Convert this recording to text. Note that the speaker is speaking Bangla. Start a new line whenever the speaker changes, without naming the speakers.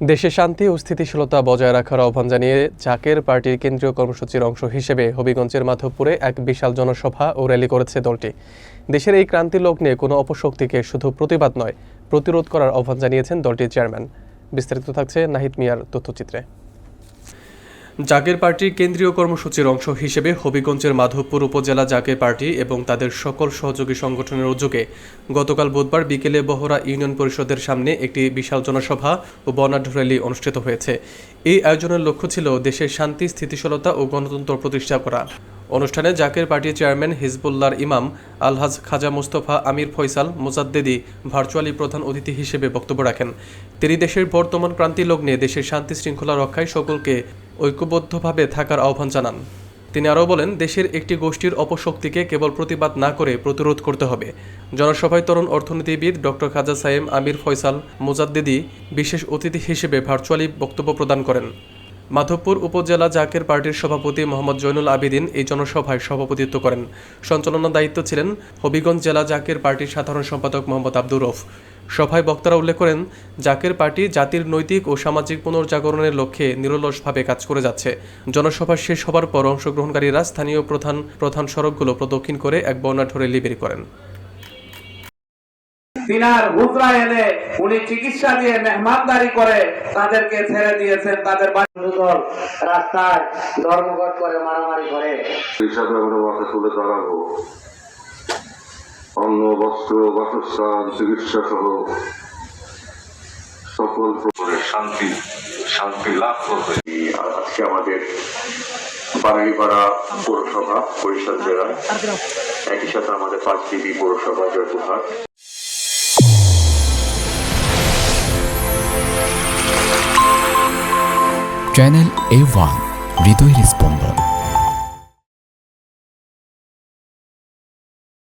দেশে শান্তি ও স্থিতিশীলতা বজায় রাখার আহ্বান জানিয়ে জাকের পার্টির কেন্দ্রীয় কর্মসূচির অংশ হিসেবে হবিগঞ্জের মাধবপুরে এক বিশাল জনসভা ও র্যালি করেছে দলটি। দেশের এই ক্রান্তি লগ্নে কোনো অপশক্তিকে শুধু প্রতিবাদ নয়, প্রতিরোধ করার আহ্বান জানিয়েছেন দলটির চেয়ারম্যান। বিস্তারিত থাকছে নাহিদ মিয়ার তথ্যচিত্রে। জাকের পার্টির কেন্দ্রীয় কর্মসূচির অংশ হিসেবে হবিগঞ্জের মাধবপুর উপজেলা জাকের পার্টি এবং তাদের সকল সহযোগী সংগঠনের উদ্যোগে গতকাল বুধবার বিকেলে বহরা ইউনিয়ন পরিষদের সামনে একটি বিশাল জনসভা ও বর্ণাঢ্য র্যালি অনুষ্ঠিত হয়েছে। এই আয়োজনের লক্ষ্য ছিল দেশের শান্তি, স্থিতিশীলতা ও গণতন্ত্র প্রতিষ্ঠা করা। অনুষ্ঠানে জাকের পার্টির চেয়ারম্যান হিজবুল্লাহর ইমাম আলহাজ খাজা মুস্তফা আমির ফয়সাল মোজাদ্দেদি ভার্চুয়ালি প্রধান অতিথি হিসেবে বক্তব্য রাখেন। তিনি দেশের বর্তমান ক্রান্তি লগ্নে দেশের শান্তি শৃঙ্খলা রক্ষায় সকলকে ঐক্যবদ্ধভাবে থাকার আহ্বান জানান। তিনি আরও বলেন, দেশের একটি গোষ্ঠীর অপশক্তিকে কেবল প্রতিবাদ না করে প্রতিরোধ করতে হবে। জনসভায় তরুণ অর্থনীতিবিদ ডক্টর খাজা সাইম আমির ফয়সাল মোজাদ্দেদি বিশেষ অতিথি হিসেবে ভার্চুয়ালি বক্তব্য প্রদান করেন। মাধবপুর উপজেলা জাকের পার্টির সভাপতি মোহাম্মদ জৈনুল আবেদিন এই জনসভায় সভাপতিত্ব করেন। সঞ্চালনার দায়িত্ব ছিলেন হবিগঞ্জ জেলা জাকের পার্টির সাধারণ সম্পাদক মোহাম্মদ আব্দুর রফ সভায় বক্তারা উল্লেখ করেন জাকের পার্টি জাতির নৈতিক ও সামাজিক পুনর্জাগরণের লক্ষ্যে নিরলসভাবে কাজ করে যাচ্ছে। জনসভা শেষ হবার পর অংশগ্রহণকারীরা স্থানীয় প্রধান প্রধান সড়কগুলো প্রদক্ষিণ করে এক বর্ণাঢ্য র্যালি বের করেন।
তিনার হুজরা এনে উনি চিকিৎসা দিয়ে মেহমানদারি করে তাদেরকে ছেড়ে দিয়েছেন। তাদের
রাস্তায় ধর্মঘট করে মারামারি করে।
হিসাবে আমরা তুলে দাঁড়াবো অন্ন বস্ত্র বাসস্থান চিকিৎসা সহ সকল প্রকারের শান্তি শান্তি লাভ করবে।
আজকে আমাদের বাঙালিপাড়া পৌরসভা, বরিশাল জেলা। একই সাথে আমাদের পাঁচ ডিবি পৌরসভা, জয়পুরহাট।
চ্যানেল এ ওয়ান, হৃদয়ের স্পন্দন।